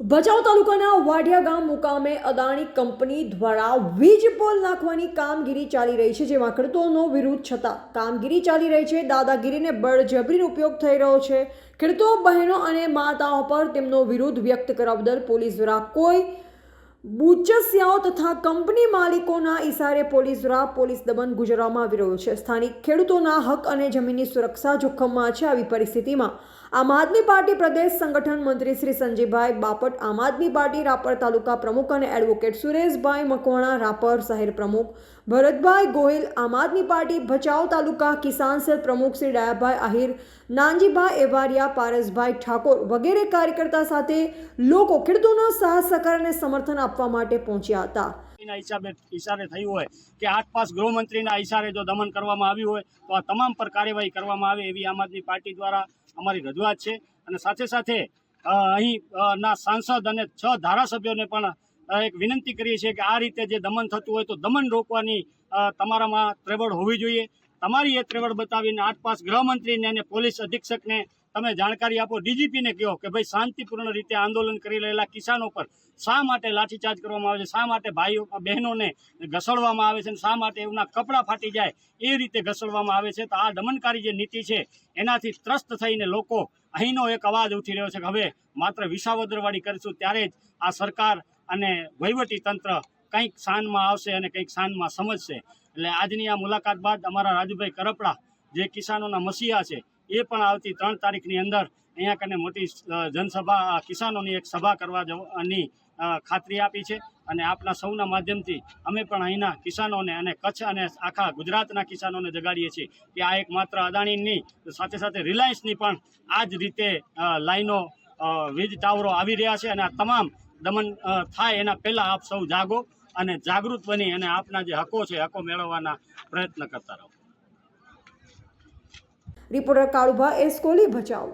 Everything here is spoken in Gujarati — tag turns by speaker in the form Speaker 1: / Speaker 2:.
Speaker 1: ભચાઉ તાલુકાના વાઢિયા ગામ મુકામે અદાણી કંપની દ્વારા વીજ પોલ નાખવાની કામગીરી ચાલી રહી છે, જેમાં ખેડૂતોનો વિરોધ છતાં કામગીરી ચાલી રહી છે, દાદાગીરીને બળજબરીનો ઉપયોગ થઈ રહ્યો છે. ખેડૂતો, બહેનો અને માતાઓ પર તેમનો વિરોધ વ્યક્ત કરવા બદલ પોલીસ દ્વારા કોઈ બુચસ્યાઓ તથા કંપની માલિકોના ઈશારે પોલીસ દ્વારા પોલીસ દમન ગુજરવામાં આવી રહ્યું છે. સ્થાનિક ખેડૂતોના હક અને જમીનની સુરક્ષા જોખમમાં છે આવી પરિસ્થિતિમાં. આમ આદમી પાર્ટી પ્રદેશ સંગઠન મંત્રી શ્રી સંજયભાઈ બાપટ, આમ આદમી પાર્ટી રાપર તાલુકા પ્રમુખ અને એડવોકેટ સુરેશભાઈ મકવાણા, રાપર શહેર પ્રમુખ ભરતભાઈ ગોહિલ, આમ આદમી પાર્ટી ભચાઉ તાલુકા કિસાન સેલ પ્રમુખ શ્રી ડાયાભાઈ આહિર, નાનજીભાઈ એવારિયા, પારસભાઈ ઠાકોર વગેરે કાર્યકર્તા સાથે લોકો ખેડૂતોના સાહસ સહકાર અને સમર્થન આપવા માટે પહોંચ્યા હતા.
Speaker 2: હિસાબે ઈશારે થયું હોય કે આસપાસ ગૃહમંત્રીના ઈશારે જો દમન કરવામાં આવ્યું હોય, તો આ તમામ પર કાર્યવાહી કરવામાં આવે એવી આમ આદમી પાર્ટી દ્વારા અમારી રજૂઆત છે. અને સાથે સાથે અહીં ના સાંસદ અને છ ધારાસભ્યોને પણ એક વિનંતી કરીએ છીએ કે આ રીતે જે દમન થતું હોય તો દમન રોકવાની તમારામાં ત્રેવડ હોવી જોઈએ. તમારી એ ત્રેવડ બતાવીને આસપાસ ગૃહમંત્રીને અને પોલીસ અધિક્ષકને તમે જાણકારી આપો, ડીજીપીને કહો કે ભાઈ શાંતિપૂર્ણ રીતે આંદોલન કરી રહેલા કિસાનો પર શા માટે લાઠીચાર્જ કરવામાં આવે છે, શા માટે ભાઈઓ, બહેનોને ઘસડવામાં આવે છે અને શા માટે એમના કપડાં ફાટી જાય, એ રીતે ઘસડવામાં આવે છે. તો આ દમનકારી જે નીતિ છે, એનાથી ત્રસ્ત થઈને લોકો અહીંનો એક અવાજ ઉઠી રહ્યો છે કે હવે માત્ર વિસાવદરવાળી કરીશું, ત્યારે જ આ સરકાર અને વહીવટી તંત્ર કંઈક શાનમાં આવશે અને કંઈક શાનમાં સમજશે. એટલે આજની આ મુલાકાત બાદ અમારા રાજુભાઈ કરપડા જે કિસાનોના મસીહા છે, એ પણ આવતી ત્રણ તારીખની અંદર અહીંયા કને મોટી જનસભા કિસાનોની એક સભા કરવા જવાની ખાતરી આપી છે. અને આપના સૌના માધ્યમથી અમે પણ અહીંના કિસાનોને અને કચ્છ અને આખા ગુજરાતના કિસાનોને જગાડીએ છીએ કે આ એક માત્ર અદાણીની, સાથે સાથે રિલાયન્સની પણ આ જ રીતે લાઈનો વીજ ટાવરો આવી રહ્યા છે અને આ તમામ દમન થાય એના પહેલાં આપ સૌ જાગો અને જાગૃત બની અને આપના જે હકો છે હકો મેળવવાના પ્રયત્ન કરતા રહો.
Speaker 1: Reporter Kalubha S Kohli Bhachau.